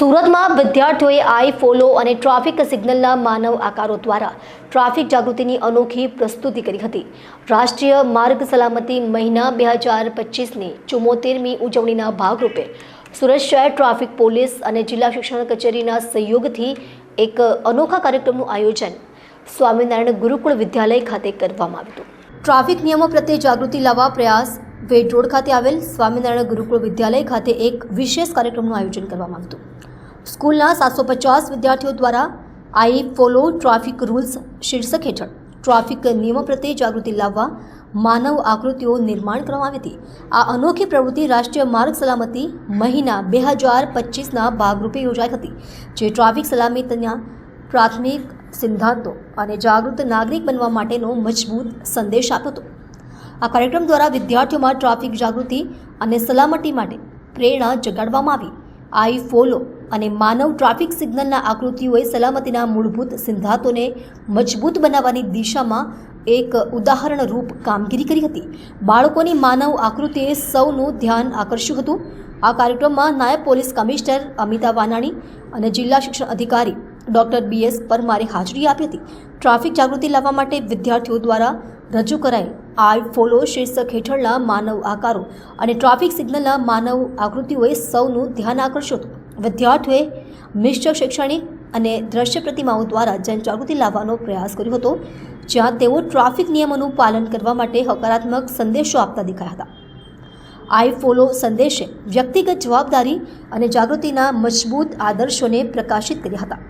સુરતમાં વિદ્યાર્થીઓએ આઈ ફોલો અને ટ્રાફિક સિગ્નલના માનવ આકારો દ્વારા ટ્રાફિક જાગૃતિની અનોખી પ્રસ્તુતિ કરી હતી. રાષ્ટ્રીય માર્ગ સલામતી મહિના બે હજાર પચીસની ચુમ્મોતેરમી ઉજવણીના ભાગરૂપે સુરત શહેર ટ્રાફિક પોલીસ અને જિલ્લા શિક્ષણ કચેરીના સહયોગથી એક અનોખા કાર્યક્રમનું આયોજન સ્વામિનારાયણ ગુરુકુળ વિદ્યાલય ખાતે કરવામાં આવ્યું ટ્રાફિક નિયમો પ્રત્યે જાગૃતિ લાવવા પ્રયાસ વેડ રોડ ખાતે આવેલ સ્વામિનારાયણ ગુરુકુળ વિદ્યાલય ખાતે એક વિશેષ કાર્યક્રમનું આયોજન કરવામાં આવ્યું હતું. સ્કૂલના સાતસો પચાસ વિદ્યાર્થીઓ દ્વારા આઈ ફોલો ટ્રાફિક રૂલ્સ શીર્ષક હેઠળ ટ્રાફિક નિયમો પ્રત્યે જાગૃતિ લાવવા માનવ આકૃતિઓ નિર્માણ કરવામાં આવી હતી. આ અનોખી પ્રવૃત્તિ રાષ્ટ્રીય માર્ગ સલામતી મહિના બે હજાર પચીસના ભાગરૂપે યોજાઈ હતી, જે ટ્રાફિક સલામતીના પ્રાથમિક સિદ્ધાંતો અને જાગૃત નાગરિક બનવા માટેનો મજબૂત સંદેશ આપ્યો હતો. આ કાર્યક્રમ દ્વારા વિદ્યાર્થીઓમાં ટ્રાફિક જાગૃતિ અને સલામતી માટે પ્રેરણા જગાડવામાં આવી. આઈ ફોલો અને માનવ ટ્રાફિક સિગ્નલના આકૃતિઓએ સલામતીના મૂળભૂત સિદ્ધાંતોને મજબૂત બનાવવાની દિશામાં એક ઉદાહરણરૂપ કામગીરી કરી હતી. બાળકોની માનવ આકૃતિએ સૌનું ધ્યાન આકર્ષ્યું હતું. આ કાર્યક્રમમાં નાયબ પોલીસ કમિશનર અમિતા વાનાણી અને જિલ્લા શિક્ષણ અધિકારી ડોક્ટર બી એસ પરમારે હાજરી આપી હતી. ટ્રાફિક જાગૃતિ લાવવા માટે વિદ્યાર્થીઓ દ્વારા રજૂ કરાયેલ આઈ ફોલો શીર્ષક હેઠળના માનવ આકારો અને ટ્રાફિક સિગ્નલના માનવ આકૃતિઓએ સૌનું ધ્યાન આકર્ષ્યું હતું. વિદ્યાર્થીઓએ મિશ્ર શૈક્ષણિક અને દ્રશ્ય પ્રતિમાઓ દ્વારા જનજાગૃતિ લાવવાનો પ્રયાસ કર્યો હતો, જ્યાં તેઓ ટ્રાફિક નિયમોનું પાલન કરવા માટે હકારાત્મક સંદેશો આપતા દેખાયા હતા. આઈ ફોલો સંદેશે વ્યક્તિગત જવાબદારી અને જાગૃતિના મજબૂત આદર્શોને પ્રકાશિત કર્યા હતા.